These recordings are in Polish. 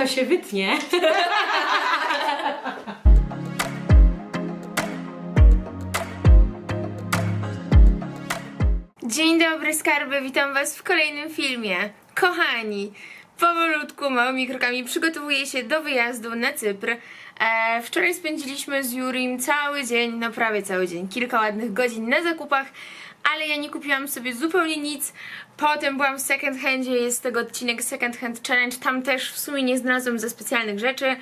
To się wytnie. Dzień dobry skarby, witam was w kolejnym filmie. Kochani, powolutku, małymi krokami przygotowuję się do wyjazdu na Cypr. E, wczoraj spędziliśmy z Jurim cały dzień, no prawie cały dzień, kilka ładnych godzin na zakupach, ale ja nie kupiłam sobie zupełnie nic. Potem byłam w second handzie, jest tego odcinek Second Hand Challenge, tam też w sumie nie znalazłam ze specjalnych rzeczy.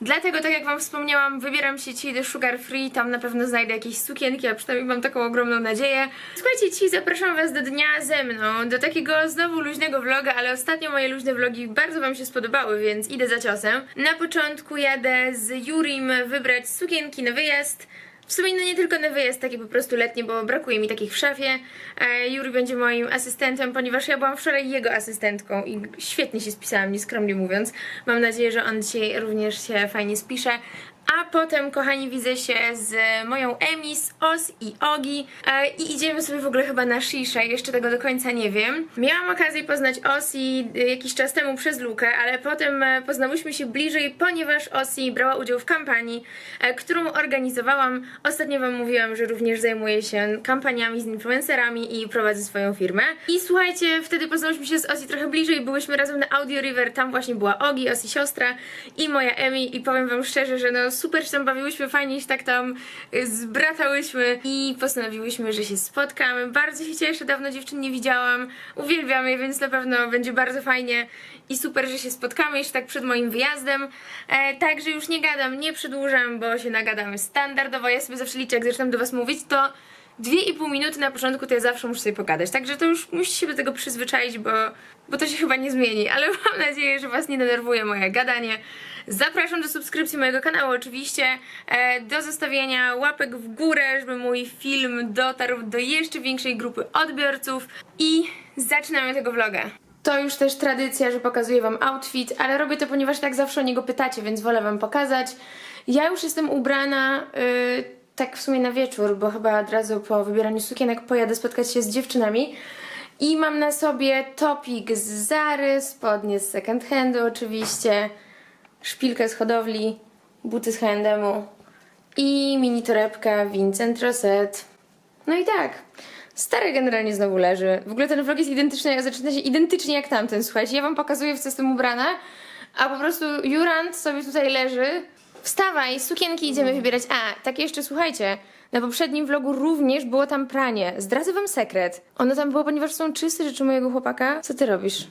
Dlatego, tak jak Wam wspomniałam, wybieram się dzisiaj do Sugar Free, tam na pewno znajdę jakieś sukienki, a przynajmniej mam taką ogromną nadzieję. Słuchajcie, dzisiaj zapraszam Was do dnia ze mną, do takiego znowu luźnego vloga, ale ostatnio moje luźne vlogi bardzo Wam się spodobały, więc idę za ciosem. Na początku jadę z Jurim wybrać sukienki na wyjazd. W sumie no nie tylko na wyjazd, taki po prostu letni, bo brakuje mi takich w szafie. E, Juri będzie moim asystentem, ponieważ ja byłam wczoraj jego asystentką i świetnie się spisałam, nieskromnie mówiąc. Mam nadzieję, że on dzisiaj również się fajnie spisze. A potem, kochani, widzę się z moją Emis, Os i Ogi e, i idziemy sobie w ogóle chyba na shisha, jeszcze tego do końca nie wiem. Miałam okazję poznać Osi e, jakiś czas temu przez Lukę, ale potem e, poznałyśmy się bliżej, ponieważ Osi brała udział w kampanii, którą organizowałam. Ostatnio Wam mówiłam, że również zajmuję się kampaniami z influencerami i prowadzę swoją firmę. I słuchajcie, wtedy poznałyśmy się z Osi trochę bliżej, byłyśmy razem na Audio River, tam właśnie była Ogi, Osi siostra i moja Emi i powiem Wam szczerze, że no super się tam bawiłyśmy, fajnie się tak tam y, zbratałyśmy i postanowiłyśmy, że się spotkamy. Bardzo się cieszę, dawno dziewczyn nie widziałam, uwielbiam je, więc na pewno będzie bardzo fajnie i super, że się spotkamy jeszcze tak przed moim wyjazdem. E, także już nie gadam, nie przedłużam, bo się nagadamy standardowo. Ja sobie zawsze liczę, jak zaczynam do Was mówić, to dwie i pół minuty na początku to ja zawsze muszę sobie pogadać. Także to już musicie się do tego przyzwyczaić, bo, bo to się chyba nie zmieni. Ale mam nadzieję, że Was nie denerwuje moje gadanie. Zapraszam do subskrypcji mojego kanału oczywiście, e, do zostawienia łapek w górę, żeby mój film dotarł do jeszcze większej grupy odbiorców i zaczynamy tego vloga. To już też tradycja, że pokazuję Wam outfit, ale robię to, ponieważ tak zawsze o niego pytacie, więc wolę Wam pokazać. Ja już jestem ubrana y, tak w sumie na wieczór, bo chyba od razu po wybieraniu sukienek pojadę spotkać się z dziewczynami. I mam na sobie topik z Zary, spodnie z second handu oczywiście, szpilkę z hodowli, buty z H&M-u i mini torebka Vincent Rosset. No i tak. Stary generalnie znowu leży. W ogóle ten vlog jest identyczny, zaczyna się identycznie jak tamten, słuchajcie. Ja wam pokazuję, w co jestem ubrana, a po prostu Jurand sobie tutaj leży. Wstawaj, sukienki idziemy wybierać. A, tak jeszcze słuchajcie. Na poprzednim vlogu również było tam pranie. Zdradzę wam sekret. Ono tam było, ponieważ są czyste rzeczy mojego chłopaka. Co ty robisz?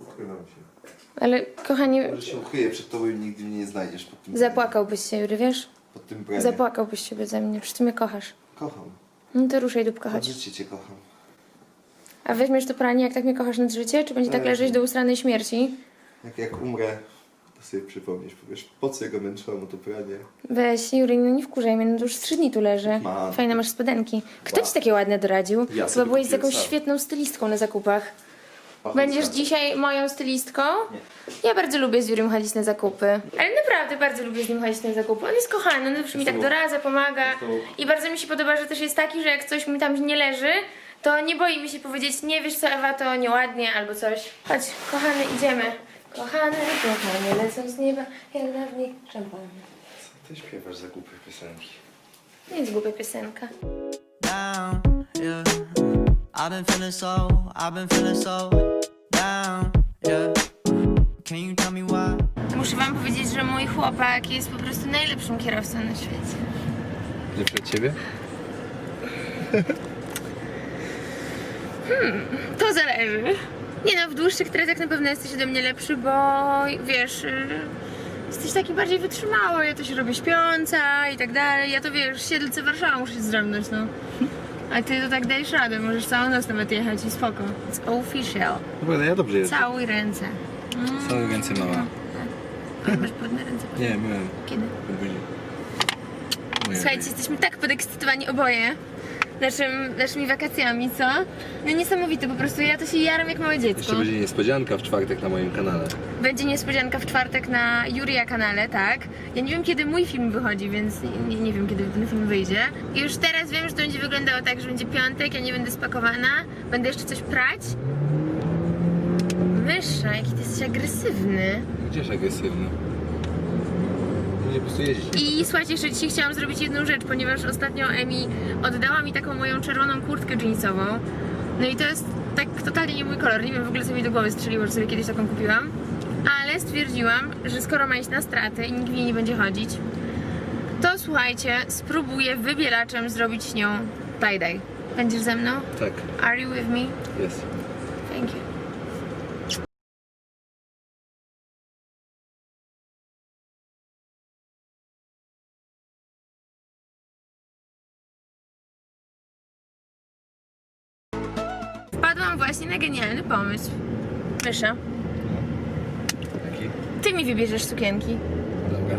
Ukrywam się. Ale kochanie, Może się ukryję przed tobą i nigdy mnie nie znajdziesz pod tym zapłakałbyś się, Jury, wiesz? Pod tym branie. Zapłakałbyś się beze mnie, przy tym mnie kochasz. Kocham. No to ruszaj dupka, Od chodź. życie cię kocham. A weźmiesz to pranie, jak tak mnie kochasz nad życie, czy będzie tak leżeć do usranej śmierci? Jak jak umrę, sobie przypomnisz. Powiesz, po co ja go męczyłam o to pranie? Weź, Jury, no nie wkurzaj mnie, no to już trzy dni tu leży. Ma. Fajne masz spodenki. Kto ci takie ładne doradził? Ja Chyba byłeś z kupiłem jakąś sam. świetną stylistką na zakupach. Pachną Będziesz dzisiaj moją stylistką? Ja bardzo lubię z Jurym chodzić na zakupy. Ale naprawdę bardzo lubię z nim chodzić na zakupy. On jest kochany, on zawsze mi tak Zresztą- doradza, pomaga. Zresztą- I bardzo mi się podoba, że też jest taki, że jak coś mi tam nie leży, to nie boi mi się powiedzieć, nie wiesz co Ewa, to nieładnie albo coś. Chodź, kochany, idziemy. Kochany, kochany, lecą z nieba, jak dawniej szampany. Co ty śpiewasz za głupie piosenki? Nie jest głupia piosenka. down, yeah. I've been feeling so, I've been feeling so down, yeah. Can you tell me why? Muszę wam powiedzieć, że mój chłopak jest po prostu najlepszym kierowcą na świecie. Lepsze od ciebie? To zależy. Nie no, w dłuższych trasach na pewno jesteś ode mnie lepszy, bo wiesz, y, jesteś taki bardziej wytrzymały, ja to się robię śpiąca i tak dalej. Ja to wiesz, siedlce Warszawa muszę się zdrąbnąć, no. A ty to tak dajesz radę, możesz całą noc nawet jechać i spoko. It's official. Dobra, no ja dobrze jeżdżę. Całuj ręce. Mm, Całe ręce mała. tak. Masz brudne ręce. Nie, myłem. Kiedy? Buzi. Słuchajcie, jesteśmy tak podekscytowani oboje naszym, naszymi wakacjami, co? No niesamowite, po prostu ja to się jaram jak małe dziecko. Jeszcze będzie niespodzianka w czwartek na moim kanale. Będzie niespodzianka w czwartek na Juria kanale, tak? Ja nie wiem kiedy mój film wychodzi, więc nie, nie wiem kiedy ten film wyjdzie. I już teraz wiem, że to będzie wyglądało tak, że będzie piątek, ja nie będę spakowana, będę jeszcze coś prać. Mysza, jaki ty jesteś agresywny. Gdzieś agresywny? Nie po prostu jeździć. I słuchajcie, jeszcze dzisiaj chciałam zrobić jedną rzecz, ponieważ ostatnio Emi oddała mi taką moją czerwoną kurtkę jeansową. No i to jest tak totalnie nie mój kolor. Nie wiem, w ogóle sobie do głowy strzeliło, że sobie kiedyś taką kupiłam. Ale stwierdziłam, że skoro ma iść na stratę i nikt w niej nie będzie chodzić, to słuchajcie, spróbuję wybielaczem zrobić nią tie-dye. Będziesz ze mną? Tak, Are you with me? jest. Na genialny pomysł. Mysza, Taki? ty mi wybierzesz sukienki. Dobra.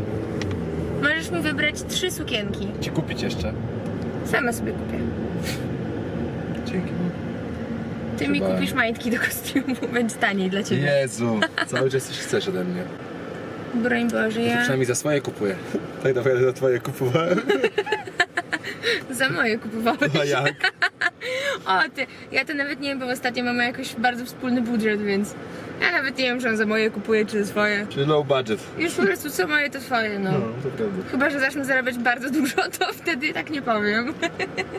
Możesz mi wybrać trzy sukienki. Ci kupić jeszcze? Sama sobie kupię. Dzięki. Ty mi Chyba- kupisz majtki do kostiumu, będzie taniej dla ciebie. Jezu, cały czas coś chcesz ode mnie. Broń Boże, To ja przynajmniej za swoje kupuję. Tak naprawdę za twoje kupowałem. za moje kupowałam. A jak? O, ty, ja to nawet nie wiem, bo ostatnio mamy jakoś bardzo wspólny budżet, więc ja nawet nie wiem, czy on za moje kupuje, czy za swoje. Czyli low budget. Już po prostu co moje, to swoje, no. No, to prawda. Chyba, że zacznę zarabiać bardzo dużo, to wtedy tak nie powiem.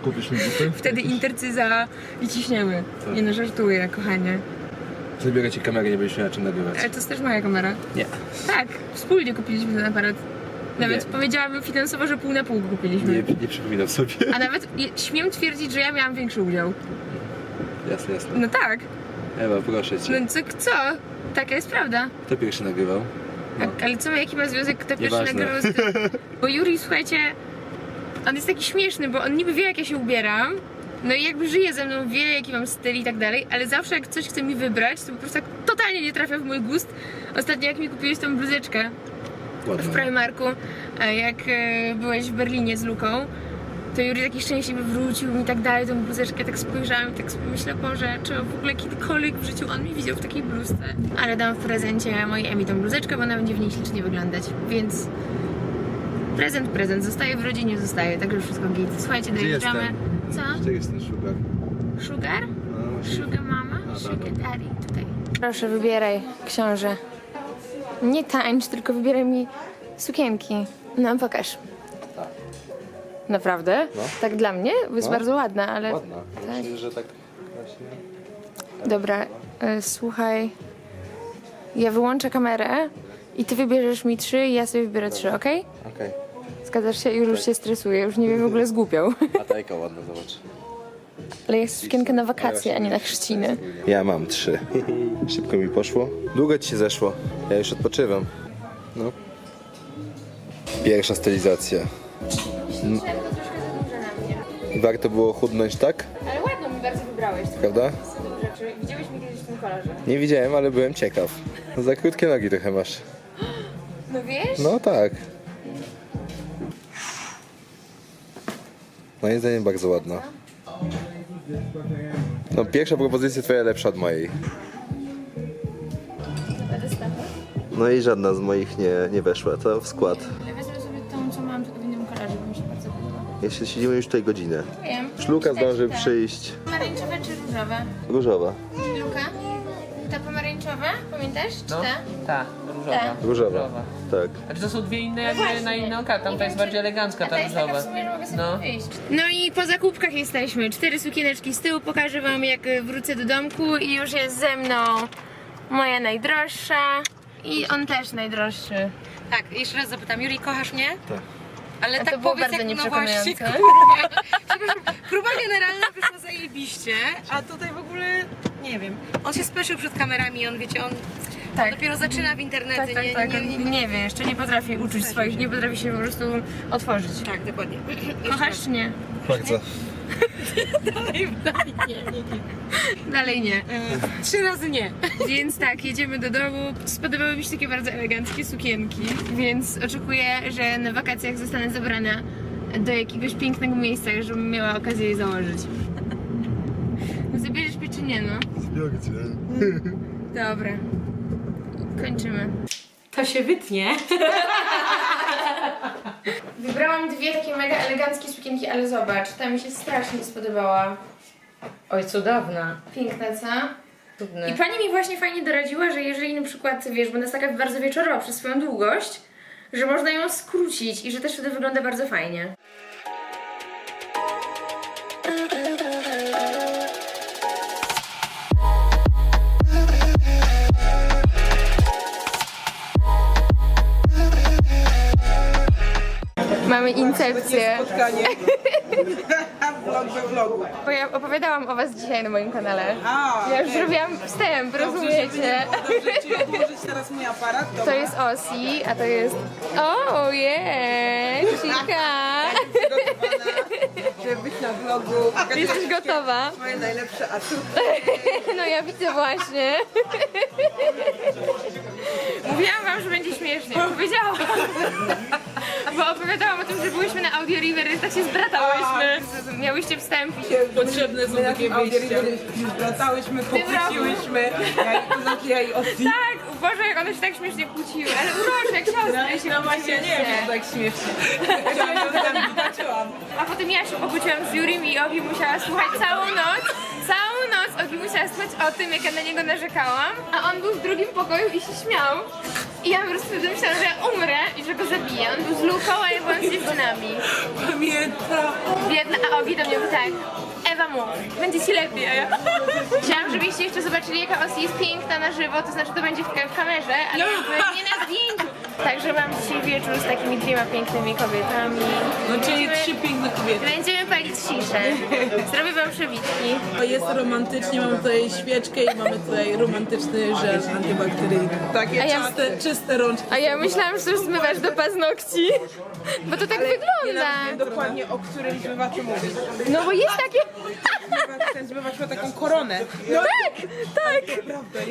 Kupisz mi buty? Wtedy intercyza i ciśniemy. Tak. Nie no, żartuję, kochanie. Zabiorę ci kamerę, nie będziesz miała czym nagrywać. Ale to jest też moja kamera. Nie. Tak, wspólnie kupiliśmy ten aparat. Nawet Nie. powiedziałabym finansowo, że pół na pół kupiliśmy. Nie, nie przypominam sobie. A nawet je- śmiem twierdzić, że ja miałam większy udział. Jasne, jasne. No tak. Ewa, proszę cię. No co, co? Taka jest prawda. Kto pierwszy nagrywał? No. A- Ale co, jaki ma związek kto pierwszy Nieważne. nagrywał z tym? Bo Juri, słuchajcie, on jest taki śmieszny, bo on niby wie, jak ja się ubieram, no i jakby żyje ze mną, wie, jaki mam styl i tak dalej, ale zawsze jak coś chce mi wybrać, to po prostu tak totalnie nie trafia w mój gust. Ostatnio jak mi kupiłeś tą bluzeczkę w Ładna. Primarku, jak e, byłeś w Berlinie z Luką, to Juri taki szczęśliwy wrócił mi i tak dalej, tą bluzeczkę tak spojrzałam i tak sobie myślę, Boże, czy w ogóle kiedykolwiek w życiu on mi widział w takiej bluzce. Ale dam w prezencie mojej Emi tą bluzeczkę, bo ona będzie w niej ślicznie wyglądać, więc prezent, prezent, zostaje w rodzinie, zostaje, także wszystko git. Słuchajcie, dojeżdżamy. Co? Gdzie jest ten sugar? Sugar? No. Sugar mama? Sugar daddy, tutaj. Proszę, wybieraj, książę. Nie tańcz, tylko wybieraj mi sukienki. No, pokaż. Naprawdę? No. Tak dla mnie? Bo jest No. bardzo ładna, ale... Ładna. Tak. Myślę, że tak właśnie... Dobra, e, słuchaj. Ja wyłączę kamerę i ty wybierzesz mi trzy i ja sobie wybiorę trzy, okej? Okej. Zgadzasz się? Już, już się stresuję, już nie wiem, w ogóle zgłupiał. A tajka ładna, zobacz. Chcę sukienkę na wakacje, a nie na chrzciny. Ja mam trzy. Szybko mi poszło. Długo ci się zeszło. Ja już odpoczywam. No. Pierwsza stylizacja. Na mnie. Warto było chudnąć tak, Ale ładno mi bardzo wybrałeś. prawda? Dużo rzeczy. Widziałeś mnie kiedyś w tym kolorze. Nie widziałem, ale byłem ciekaw. Za krótkie nogi trochę masz. No wiesz? No tak. Moim zdaniem bardzo ładna. No pierwsza propozycja twoja lepsza od mojej. No i żadna z moich nie, nie weszła, to w skład. Ja wezmę sobie tą, co mam tylko w innym kolorze, bo mi się bardzo podoba. Jeszcze siedzimy już tutaj godzinę. Wiem. Szluka zdąży te. przyjść. Pomarańczowe czy różowe? Różowa. Ta? Pamiętasz? Czy No, ta? ta, różowa. Różowa. Tak. Znaczy to są dwie inne jakby na inną kartę, tam to jest bardziej elegancka A ta ta jest taka w różowa. sumie, że mogę sobie No. wyjść. No i po zakupkach jesteśmy. Cztery sukieneczki z tyłu. Pokażę wam jak wrócę do domku i już jest ze mną moja najdroższa i on też najdroższy. Tak, jeszcze raz zapytam, Juri, kochasz mnie? Tak. Ale A tak to było powiedz, bardzo jak, no właśnie, nieprzekonujące. kurwa. Przepraszam, próba generalna wyszła zajebiście, a tutaj w ogóle, nie wiem, on się spieszył przed kamerami, on wiecie, on Tak. dopiero zaczyna w internecie, Tak, tak, nie, tak. nie, nie, nie, Nie wiem, jeszcze nie potrafię uczuć swoich, nie potrafię się po prostu otworzyć. Tak, dokładnie. Kochasz czy nie? Bardzo. Dalej nie. Trzy razy nie. Więc tak, jedziemy do domu. Spodobały mi się takie bardzo eleganckie sukienki, więc oczekuję, że na wakacjach zostanę zabrana do jakiegoś pięknego miejsca, żebym miała okazję je założyć. Zabierzesz mnie czy nie, no? Dobra. Kończymy. To się wytnie. Wybrałam dwie takie mega eleganckie sukienki, ale zobacz, ta mi się strasznie spodobała. Oj, cudowna. Piękna, co? I pani mi właśnie fajnie doradziła, że jeżeli na przykład, wiesz, bo ona jest taka bardzo wieczorowa przez swoją długość, że można ją skrócić i że też wtedy wygląda bardzo fajnie. Mamy incepcję. Spotkanie. Vlog we vlogu. Bo ja opowiadałam o was dzisiaj na moim kanale. A, Ja już zrobiłam wstęp, rozumiecie? Dobrze, czyli odłożyć teraz mój aparat? To Dobra. jest Osi, a to jest... O, yeah, Chica! Żeby być na vlogu. Jesteś gotowa? Moje najlepsze atuty. No ja widzę właśnie. Mówiłam wam, że będzie śmiesznie. Powiedziałam. Bo opowiadałam o tym, że byłyśmy na Audio River i tak się zbratałyśmy. Miałyście wstępić. Potrzebne są takie wyjścia. Zbratałyśmy, pokłóciłyśmy. Ja jej, to znaczy ja jej. Tak, Boże, jak one się tak śmiesznie kłóciły. Ale urocze, jak siostry się No właśnie, nie wiem, kłóciłyście. czy tak śmiesznie. Ją tam. A potem ja się pokłóciłam z Jurim i Ogi musiała słuchać całą noc. Całą noc Ogi musiała słuchać o tym, jak ja na niego narzekałam, a on był w drugim pokoju i się śmiał. I ja po prostu myślałam, że ja umrę i że go zabiję. On był z Luką, a ja byłam z dziewczynami. Pamiętam. Biedna, a Ogi do mnie mówi tak. Ewa mów, będzie ci lepiej, a ja... Chciałam, żebyście jeszcze zobaczyli, jaka Osi jest piękna na żywo, to znaczy to będzie w, w kamerze, ale jakby nie na zdjęciu. Także mam dzisiaj wieczór z takimi dwiema pięknymi kobietami. No czyli trzy piękne kobiety. Będziemy palić ciszę. Zrobię wam przewitki. Jest romantycznie, mamy tutaj świeczkę i mamy tutaj romantyczny żel antybakteryjny. Takie A ja- czyste, czyste rączki. A ja myślałam, że już zmywasz do paznokci. Bo to tak Nie wygląda. wiem dokładnie o którym zmywaczu mówisz. No bo jest takie... Zmywacz- Ten zmywacz ma taką koronę. No, Tak, tak.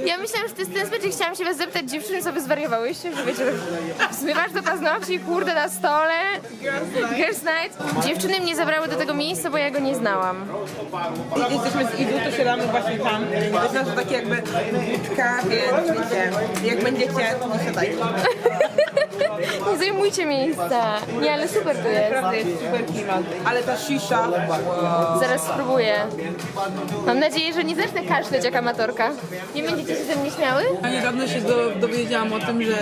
Ja myślałam, że to jest ten że chciałam się was zapytać, dziewczyny sobie zwariowałyście, że wiecie, zmywasz do paznokci, kurde, na stole. Girls night. Dziewczyny mnie zabrały do tego miejsca, bo ja go nie znałam. Jesteśmy z Idu, to siadamy właśnie tam. To jest nasze takie jakby budka, więc wiecie, jak będziecie, to nie siadajcie. Nie zajmujcie miejsca. Nie, ale super to jest. Naprawdę jest super klimat. Ale ta shisha, Zaraz spróbuję. Mam nadzieję, że nie zacznę kaszleć jak amatorka. Nie będziecie się ze mnie śmiały? Ja niedawno się do, dowiedziałam o tym, że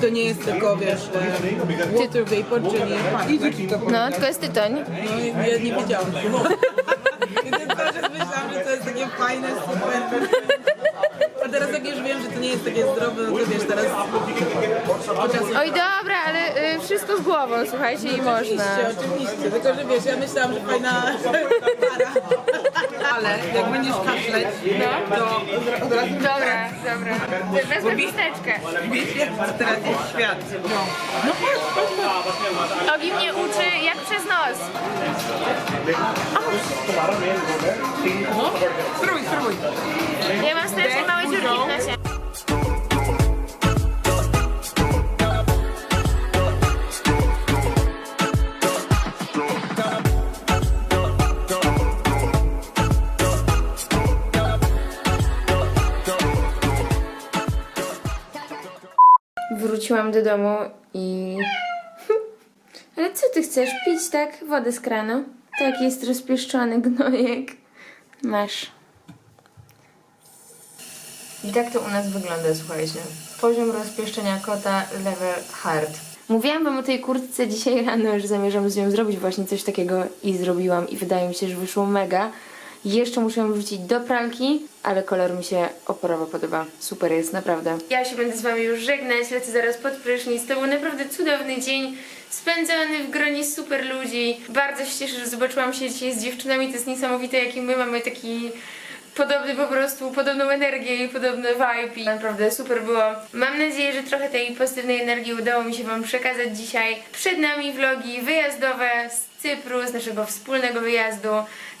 to nie jest tylko, wiesz, e, water vapor, czyli... No, tylko jest tytoń. No i ja nie wiedziałam. Cały czas myślałam, że to jest takie fajne, super. A teraz jak już wiem, że to nie jest takie zdrowe, no to wiesz, teraz Oj, dobra, ale y, wszystko z głową, słuchajcie, i można. Oczywiście, oczywiście, tylko że wiesz, ja myślałam, że fajna para. Ale jak będziesz kaszleć, to od razu Dobra, dobra. Wezmę chusteczkę. wiesz, jak teraz jest świat. No, no. Ogi mnie uczy jak przez nos. No, spróbuj, spróbuj. Ja mam strasznie małe dziurki w nosie. Wróciłam do domu i... Ale co ty chcesz? Pić tak? Wodę z kranu? Tak jest rozpieszczony gnojek. Masz. I tak to u nas wygląda, słuchajcie. Poziom rozpieszczenia kota level hard. Mówiłam wam o tej kurtce dzisiaj rano, że zamierzam z nią zrobić właśnie coś takiego i zrobiłam i wydaje mi się, że wyszło mega. Jeszcze muszę ją wrzucić do pralki, ale kolor mi się oporowo podoba. Super jest, naprawdę. Ja się będę z wami już żegnać, lecę zaraz pod prysznic. To był naprawdę cudowny dzień spędzony w gronie super ludzi. Bardzo się cieszę, że zobaczyłam się dzisiaj z dziewczynami. To jest niesamowite, jaki my mamy taki podobny po prostu, podobną energię i podobny vibe i naprawdę super było. Mam nadzieję, że trochę tej pozytywnej energii udało mi się Wam przekazać dzisiaj. Przed nami vlogi wyjazdowe Cypru, z naszego wspólnego wyjazdu.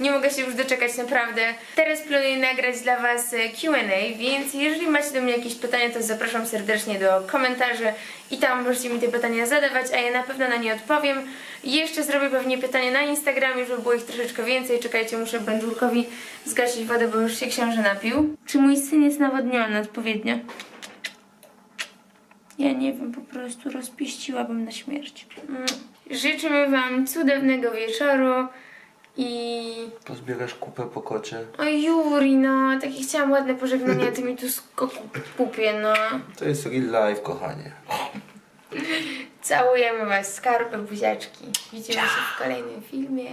Nie mogę się już doczekać naprawdę. Teraz planuję nagrać dla Was e, Q&A, więc jeżeli macie do mnie jakieś pytania, to zapraszam serdecznie do komentarzy i tam możecie mi te pytania zadawać, a ja na pewno na nie odpowiem. Jeszcze zrobię pewnie pytania na Instagramie, żeby było ich troszeczkę więcej. Czekajcie, muszę Będżurkowi zgasić wodę, bo już się książę napił. Czy mój syn jest nawodniony odpowiednio? Ja nie wiem, po prostu rozpiściłabym na śmierć. Mm. Życzymy Wam cudownego wieczoru I... Pozbierasz kupę po kocie. O Juri, no, takie chciałam ładne pożegnania, a ty mi tu skoku pupie, no. To jest real life, kochanie. Całujemy was, skarby, buziaczki. Widzimy się w kolejnym filmie.